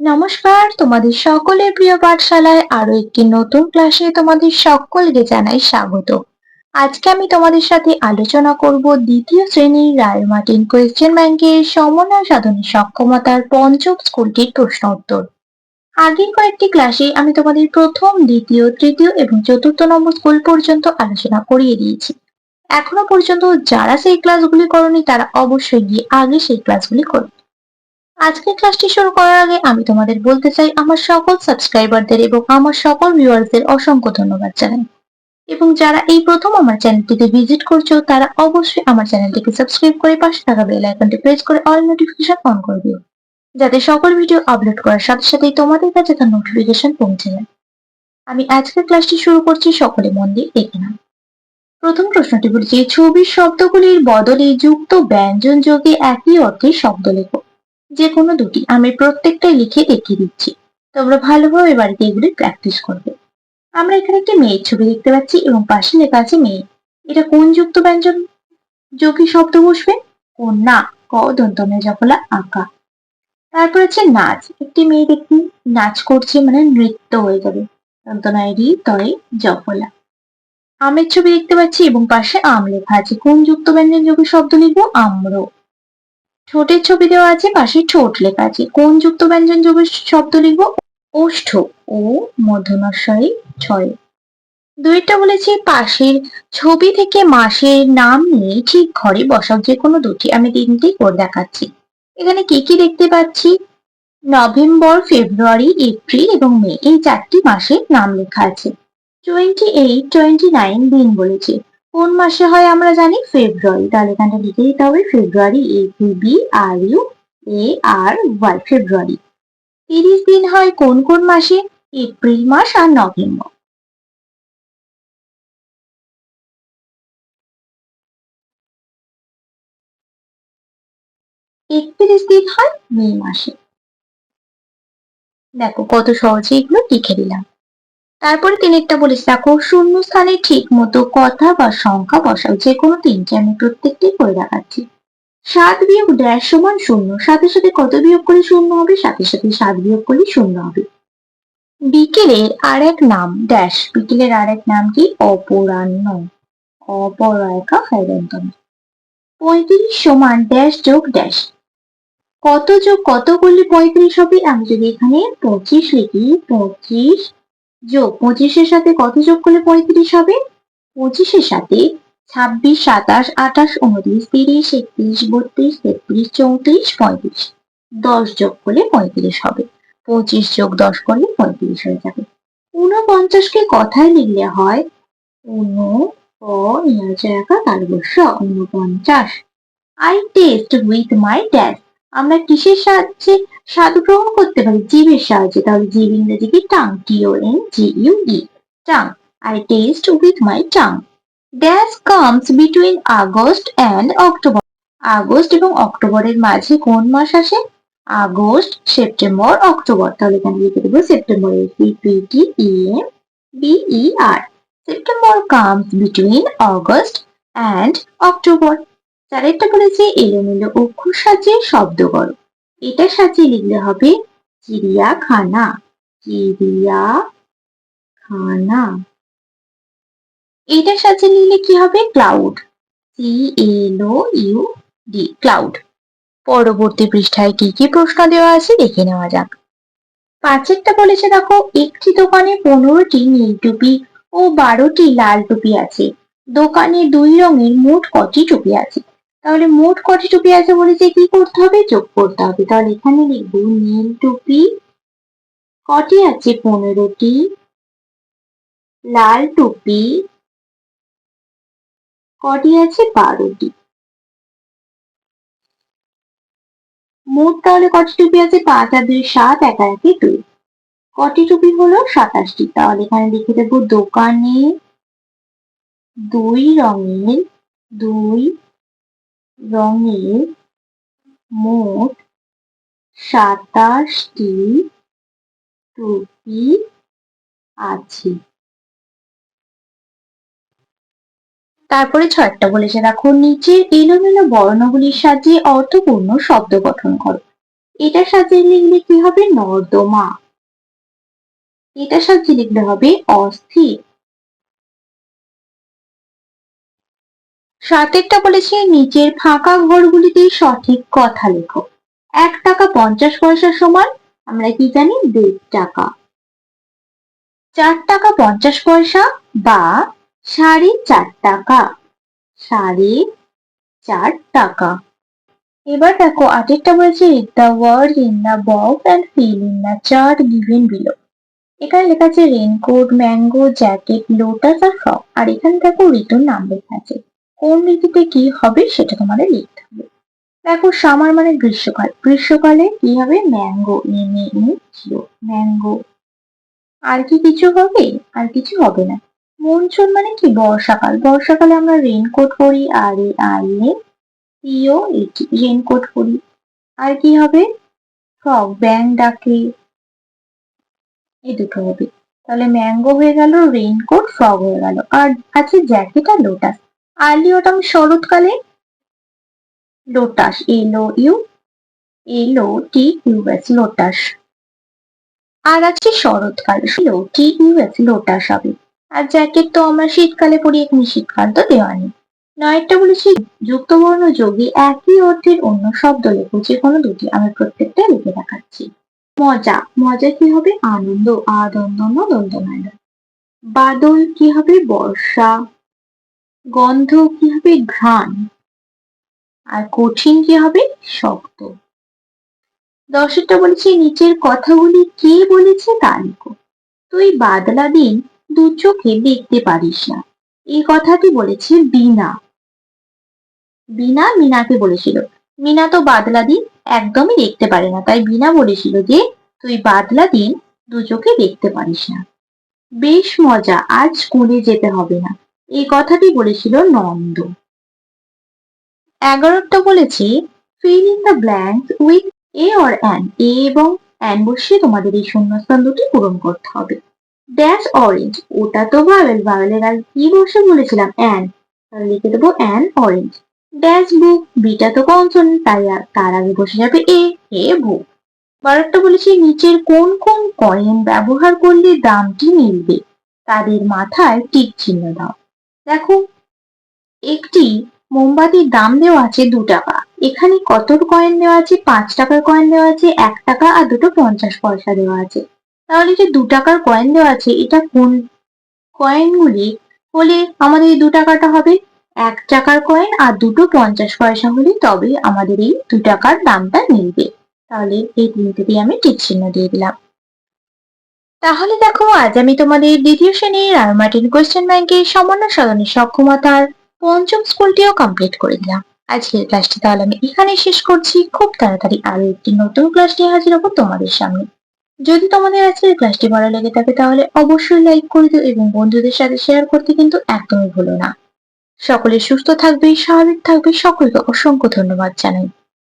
নমস্কার, তোমাদের সকলের প্রিয় পাঠশালায় আরও একটি নতুন ক্লাসে তোমাদের সকলকে জানাই স্বাগত। আজকে আমি তোমাদের সাথে আলোচনা করব দ্বিতীয় শ্রেণির রায় মার্টিন কোয়েশ্চেন ব্যাংকের সমন্বয় সাধনের সক্ষমতার পঞ্চম স্কুলটির প্রশ্ন উত্তর। আগের কয়েকটি ক্লাসে আমি তোমাদের প্রথম, দ্বিতীয়, তৃতীয় এবং চতুর্থ নম্বর স্কুল পর্যন্ত আলোচনা করিয়ে দিয়েছি। এখনও পর্যন্ত যারা সেই ক্লাসগুলি করনি, তারা অবশ্যই গিয়ে আগে সেই ক্লাসগুলি করবে। আজকের ক্লাসটি শুরু করার আগে আমি তোমাদের বলতে চাই, আমার সকল সাবস্ক্রাইবারদের এবং আমার সকল ভিউয়ার্সদের অসংখ্য ধন্যবাদ জানাই। এবং যারা এই প্রথম আমার চ্যানেলটিতে ভিজিট করছ, তারা অবশ্যই আমার চ্যানেলটিকে সাবস্ক্রাইব করে পাশে থাকা বেল আইকনটি প্রেস করে অল নোটিফিকেশন অন করে দিও। যাতে সকল ভিডিও আপলোড করার সাথে সাথেই তোমাদের কাছে তার নোটিফিকেশন পৌঁছে যায়। আমি আজকের ক্লাসটি শুরু করছি সকলে মন দিয়ে দেখে নাও। প্রথম প্রশ্নটি বলছি, ছবির শব্দগুলির বদলে যুক্ত ব্যঞ্জন যোগে একই অর্থে শব্দ লেখো। যে কোনো দুটি আমি প্রত্যেকটাই লিখে দেখিয়ে দিচ্ছি। তোমরা ভালোভাবে বাড়িতে এগুলি প্র্যাকটিস করবে। আমরা এখানে একটি মেয়ের ছবি দেখতে পাচ্ছি এবং পাশে লেখা আছে মেয়ে। এটা কোন যুক্ত ব্যঞ্জন? যোগী শব্দ বসবে? কন্যা ক দন্তমে জফলা আঁকা। তারপর আছে নাচ। একটি মেয়ে দেখি নাচ করছে মানে নৃত্য হয়ে যাবে। দন্তনায়রি তয়ে জফলা আমের ছবি দেখতে পাচ্ছি এবং পাশে আম লেখা আছে। কোন যুক্ত ব্যঞ্জন যোগী শব্দ লিখব? আম্র। ঠোঁটের ছবি দেওয়া আছে, পাশে ঠোঁট লেখা আছে। কোন যুক্ত ব্যঞ্জন যোগের শব্দ লিখব? ওষ্ঠ, ও মধ্যনস্বরে ছয়। দুইটা বলেছি, পাশের ছবি থেকে মাসের নাম নিয়ে ঠিক ঘরে বসাও, যে কোনো দুটি। আমি তিনটি করে দেখাচ্ছি। এখানে কি কি দেখতে পাচ্ছি? নভেম্বর, ফেব্রুয়ারি, এপ্রিল এবং মে, এই চারটি মাসের নাম লেখা আছে। টোয়েন্টি এইট, টোয়েন্টি নাইন দিন বলেছে। কোন মাসে হয় আমরা জানি? ফেব্রুয়ারি। তাহলে এখানটা লিখে দিতে হবে February A B R U A R Y February. তিরিশ দিন হয় কোন কোন মাসে? এপ্রিল মাস আর নভেম্বর। একত্রিশ দিন হয় মে মাসে। দেখো কত সহজে এগুলো লিখে দিলাম। তারপরে তিনি একটা বলেছে, দেখো শূন্য স্থানে ঠিক মতো কথা বা সংখ্যা বসাও যে কোনো তিনটে আমি প্রত্যেকটি করে দেখাচ্ছি। সাত বিয়োগ ড্যাশ সমান শূন্য, সাথে সাথে কত বিয়োগ করে শূন্য হবে? সাথে সাথে সাত বিয়োগ করলে শূন্য হবে। বিকেলের আর এক নাম, ড্যাশ, বিকেলের আর এক নাম কি? অপরাহ্ন, অপরায়কা হেদন্তন পঁয়ত্রিশ সমান ড্যাশ যোগ ড্যাশ। কত যোগ কত করলে পঁয়ত্রিশ হবে? আমি যদি এখানে পঁচিশ লিখি, পঁচিশ যোগ পঁচিশের সাথে কত যোগ করলে পঁয়ত্রিশ হবে? পঁচিশের সাথে ছাব্বিশ, সাতাশ, আঠাশ, উনত্রিশ, তিরিশ, একত্রিশ, বত্রিশ, তেত্রিশ, চৌত্রিশ, পঁয়ত্রিশ। দশ যোগ করলে পঁয়ত্রিশ হবে। পঁচিশ যোগ দশ করলে পঁয়ত্রিশ হয়ে যাবে। ঊনপঞ্চাশকে কথায় লিখলে হয় ঊন প একা তালবস্য ঊনপঞ্চাশ। I taste with my dad. আমরা কিসের সাহায্যে স্বাদ গ্রহণ করতে পারি। জীবের সাহায্যে। তাহলে জীব ইংরেজি কি tongue T O N G U E tongue I taste with my tongue dash comes between August and October August এবং অক্টোবরের মাঝে কোন মাস আসে? আগস্ট সেপ্টেম্বর অক্টোবর তাহলে এখানে লিখে দেবো September C P T E M B E R September comes between August and October চারেরটা বলেছে এলোমেলো অক্ষর সাজিয়ে শব্দ করো। এটা সাজিয়ে লিখলে হবে চিড়িয়াখানা চিড়িয়াখানা। এটা সাজিয়ে লিখলে কি হবে? Cloud C L O U D cloud পরবর্তী পৃষ্ঠায় কি কি প্রশ্ন দেওয়া আছে দেখে নেওয়া যাক। পাঁচেরটা বলেছে দেখো, একটি দোকানে পনেরোটি নীল টুপি ও বারোটি লাল টুপি আছে। দোকানে দুই রঙের মোট কটি টুপি আছে। তাহলে মোট কটি টুপি আছে বলেছে কি করতে হবে? যোগ করতে হবে। তাহলে এখানে লিখব নীল টুপি। কটি আছে? পনেরোটি। লাল টুপি। কটি আছে? বারোটি। মোট তাহলে কটি টুপি আছে? পাঁচ আর দুই, সাত, একা একে দুই। কটি টুপি হলো? সাতাশটি। তাহলে এখানে লিখে দেবো দোকানে দুই রঙের দুই রঙের মোট সাতাশটি টুপি আছে। তারপরে ছয়টা বলেছে দেখো, নিচের এলোমেলো বর্ণগুলির সাহায্যে অর্থপূর্ণ শব্দ গঠন করো। এটা সাজিয়ে লিখলে কি হবে? নর্দমা। এটা সাজিয়ে লিখলে হবে অস্থির। সাতেরটা বলেছে নিচের ফাঁকা ঘরগুলিতে সঠিক কথা লেখো। এক টাকা পঞ্চাশ পয়সার সমান, আমরা কি জানি, দেড় টাকা। চার টাকা পঞ্চাশ পয়সা বা সাড়ে চার টাকা। সাড়ে চার টাকা। এবার দেখো আটেরটা বলেছে the word in the box and fill in the chart given below এখানে লেখা আছে রেনকোট ম্যাঙ্গো জ্যাকেট লোটাস আর ফ্রক আর এখানে দেখো, ঋতুর নাম লেখা আছে। কোন ঋতুতে কি হবে সেটা তোমাদের লিখতে হবে। দেখো, সামার মানে গ্রীষ্মকাল। গ্রীষ্মকালে কি হবে? Mango M A mango. আর কি কিছু হবে? আর কিছু হবে না। মনসুন মানে কি? বর্ষাকাল। বর্ষাকালে আমরা রেনকোট পরি আর এ আই এ এটি রেনকোট পরি। আর কি হবে? ফ্রক ব্যাং ডাকে। এই দুটো হবে। তাহলে ম্যাঙ্গো হয়ে গেল রেইনকোট ফ্রগ হয়ে গেল। আর আছে জ্যাকেট আর লোটাস আর্লি অটাম শরৎকালে? Lotus L O U L O T U S lotus. আর আছে শরৎকাল লো টি ইউএস লোটাস হবে। আর জ্যাকেট তো আমরা শীতকালে পরি এখানে শীতকাল তো দেওয়া নেই। নয়টা বলেছি যুক্তবর্ণ যোগে একই অর্থের অন্য শব্দ লেখো যে কোনো দুটি। আমি প্রত্যেকটা লিখে দেখাচ্ছি। মজা মজা কি হবে? আনন্দ, আদন্দন দন্তনায় বাদল কি হবে? বর্ষা। গন্ধ কি হবে? ঘ্রাণ। আর কঠিন কি হবে? শক্ত। দর্শকটা বলেছে, নিচের কথাগুলি কে বলেছে তা লিখো। তুই বাদলা দিন, দু চোখে দেখতে পারিস না। এই কথাটি বলেছে বিনা বিনা মিনাকে বলেছিল, মিনা তো বাদলা দিন, একদমই দেখতে পারে না। তাই বিনা বলেছিল যে, তুই বাদলা দিন, দু চোখে দেখতে পারিস না। বেশ মজা, আজ স্কুলে যেতে হবে না। এই কথাটি বলেছিল নন্দ। এগারোটা বলেছে fill in the blank with a or an a এবং অ্যান বসিয়ে তোমাদের এই শূন্যস্থান দুটি পূরণ করতে হবে। ড্যাশ অরেঞ্জ ওটা তো ভাওয়েল ভাওয়েলের আর কি বসে বলেছিলাম? অ্যান তাহলে লিখে দেবো অ্যান অরেঞ্জ ড্যাশ বুক বিটা তো কনসোনেন্ট তাই তার আগে বসে যাবে এ এ বুক বারোটা বলেছি, নিচের কোন কোন কয়েন ব্যবহার করলে দামটি মিলবে? তাদের মাথায় টিক চিহ্ন দাও। দেখো, একটি মোমবাতির দাম দেওয়া আছে দু টাকা। এখানে কত কয়েন দেওয়া আছে? পাঁচ টাকার কয়েন দেওয়া আছে, এক টাকা আর দুটো পঞ্চাশ পয়সা দেওয়া আছে। তাহলে যে দু টাকার কয়েন দেওয়া আছে, এটা কোন কয়েনগুলি হলে আমাদের এই দু টাকাটা হবে? এক টাকার কয়েন আর দুটো পঞ্চাশ পয়সা হলে তবে আমাদের এই দু টাকার দামটা মিলবে। তাহলে এই তিনটেতেই আমি টিক চিহ্ন দিয়ে দিলাম। তাহলে দেখো, আজ আমি তোমাদের দ্বিতীয় শ্রেণির আর মার্টিন কোয়েশ্চেন ব্যাংকের সামান্য সাধনের সক্ষমতার পঞ্চম স্কুলটিও কমপ্লিট করে দিলাম। আজকের ক্লাসটি তাহলে আমি এখানে শেষ করছি। খুব তাড়াতাড়ি আরও একটি নতুন ক্লাস নিয়ে হাজির হব তোমাদের সামনে। যদি তোমাদের আজকের ক্লাসটি ভালো লেগে থাকে তাহলে অবশ্যই লাইক করে দিও এবং বন্ধুদের সাথে শেয়ার করতে কিন্তু একদমই ভুলো না। সকলে সুস্থ থাকবে, স্বাভাবিক থাকবে। সকলকে অসংখ্য ধন্যবাদ জানাই।